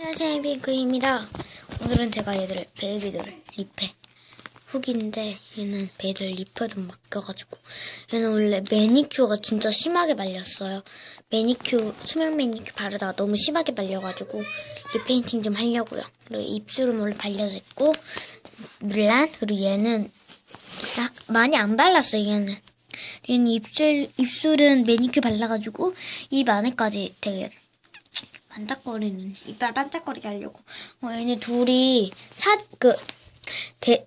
안녕하세요 핑크입니다. 오늘은 제가 얘들 베이비들을 립해 후기인데 얘는 베이들 립해도 맡겨가지고. 얘는 원래 매니큐어가 진짜 심하게 말렸어요. 매니큐 수면 매니큐 바르다가 너무 심하게 말려가지고 립페인팅 좀 하려고요. 그리고 입술은 원래 발려져 있고 물란 그리고 얘는 나- 많이 안 발랐어요 얘는. 얘는 입술 입술은 매니큐 발라가지고 입 안에까지 되게 반짝거리는 이빨 반짝거리게 하려고. 어, 얘네 둘이 사 그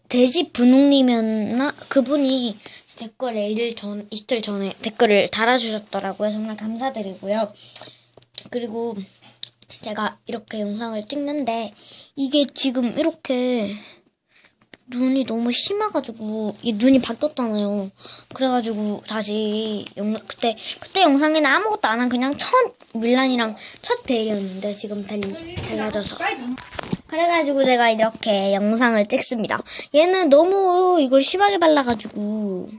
돼지 분홍님이었나 그분이 댓글에 일 전 이틀 전에 댓글을 달아주셨더라고요. 정말 감사드리고요. 그리고 제가 이렇게 영상을 찍는데 이게 지금 이렇게 눈이 너무 심해가지고 이 눈이 바뀌었잖아요. 그래가지고 다시 영 그때 그때 영상에는 아무것도 안 한 그냥 첫 밀란이랑 첫 베일이었는데 지금 달, 달라져서 그래가지고 제가 이렇게 영상을 찍습니다. 얘는 너무 이걸 심하게 발라가지고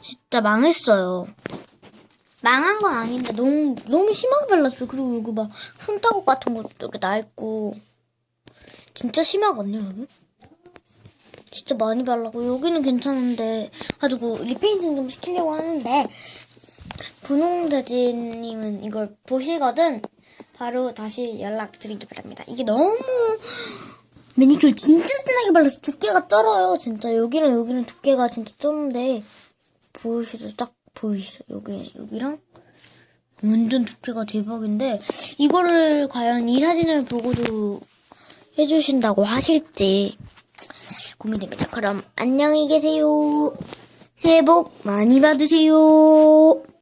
진짜 망했어요. 망한 건 아닌데 너무 너무 심하게 발랐어요. 그리고 여기 막 흠자국 같은 것도 이렇게 나 있고 진짜 심하거든요 여기. 진짜 많이 바르고 여기는 괜찮은데 가지고 리페인팅 좀 시키려고 하는데 분홍돼지님은 이걸 보시거든 바로 다시 연락드리기 바랍니다. 이게 너무 매니큐어 진짜 진하게 발라서 두께가 쩔어요. 진짜 여기랑 여기는 두께가 진짜 쩌는데 보이시죠? 딱 보이시죠? 여기 여기랑 완전 두께가 대박인데 이거를 과연 이 사진을 보고도 해주신다고 하실지 고민됩니다. 그럼 안녕히 계세요. 새해 복 많이 받으세요.